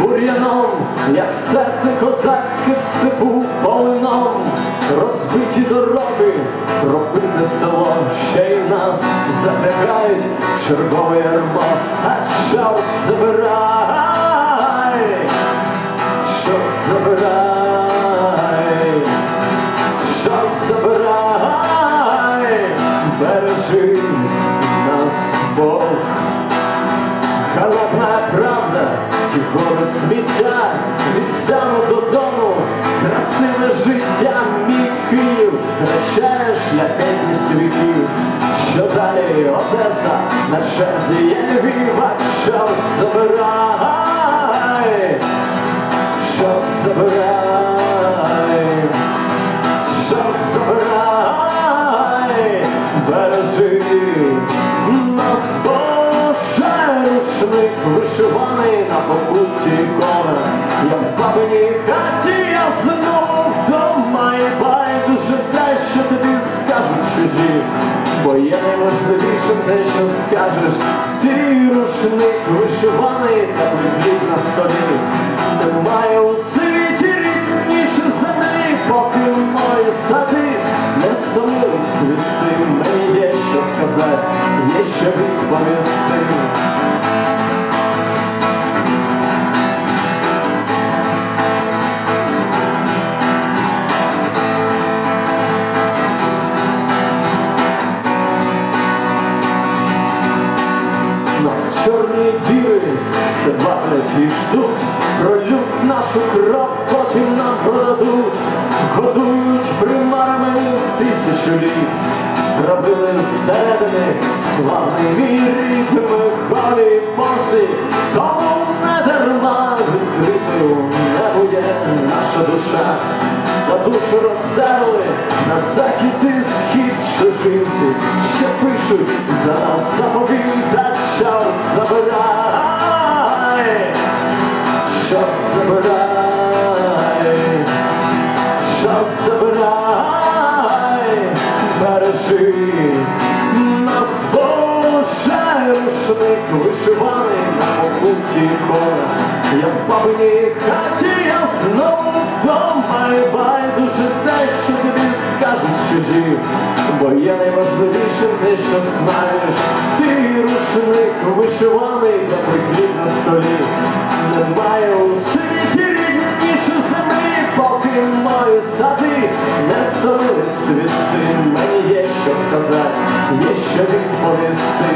бур'яном, як серце козацьке в степу полином, розбиті дороги, пробите село, ще й нас запрягають чергове ярмо, а чорт забирай, чорт забирай, чорт забирай, бережи нас Бог. Холодна правда, ті сміття, від сяну додому, красиве життя, мій Київ, втрачає шляхетність віків, що далі Одеса, на черзі є Львів, а чорт вишиваний на покутті ікона. Я в бабиній хаті, я знову вдома і байдуже те, що тобі скажуть чужі, бо є найважливішим те, що скажеш. Ти рушник вишиваний, теплий хліб на столі. Немає у світі рідніше землі, поки мої сади не стомились цвісти. Мені є що сказати, є що відповісти. Чорні діри все і ждуть, пролють нашу кров, потім нам продадуть, годують примарами тисячу літ, стравили зсередини славний мій рід, ми голі боси, тому не дарма відкритою не буде наша душа. Та душу роздерли на захід і схід чужинці, що пишуть за нас заповіт, забирай, чорт забирай, чорт забирай, бережи нас Боже, рушник вишиваний на покуті ікона. Я в бабиній хаті, я знову вдома і байдуже те, що тобі скажуть чужі, бо є найважливішим те, що ти рушник вишиваний, та хліб на столі. Немає у світі рідніше землі, поки мої сади не стомились цвісти. Мені є що сказати, є що відповісти.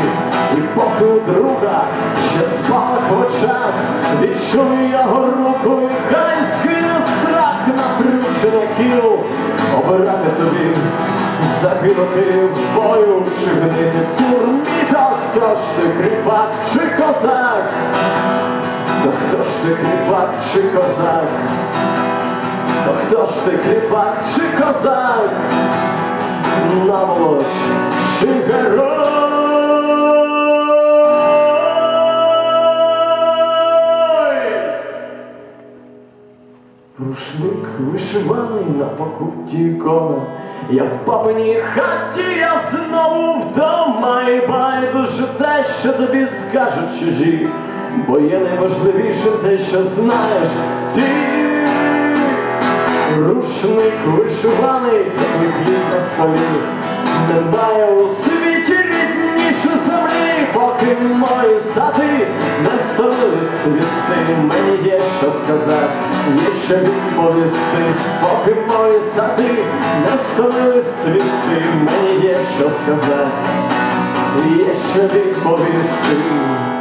І поки у друга ще спалах в очах, відчую його руку, і хай скине страх напручене кіл, обирати тобі, загинути в бою, чи гнити в тюрмі, та хто ж ти кріпак чи козак? то хто ж ти кріпак чи козак? то хто ж ти кріпак чи козак? Наволоч чи герой? Рушник вишиваний на покупті ікона. Я в бабиній хаті, я знову вдома і байдуже те, що тобі скажуть чужі, бо є найважливішим те, що знаєш ти. Рушник вишиваний, теплий хліб на столі. Немає у світі рідніше землі, поки мої сади не стомились цвісти. Мені є що сказати, є що відповісти, поки мої сади не стомились цвісти. Мені є що сказати, є що відповісти.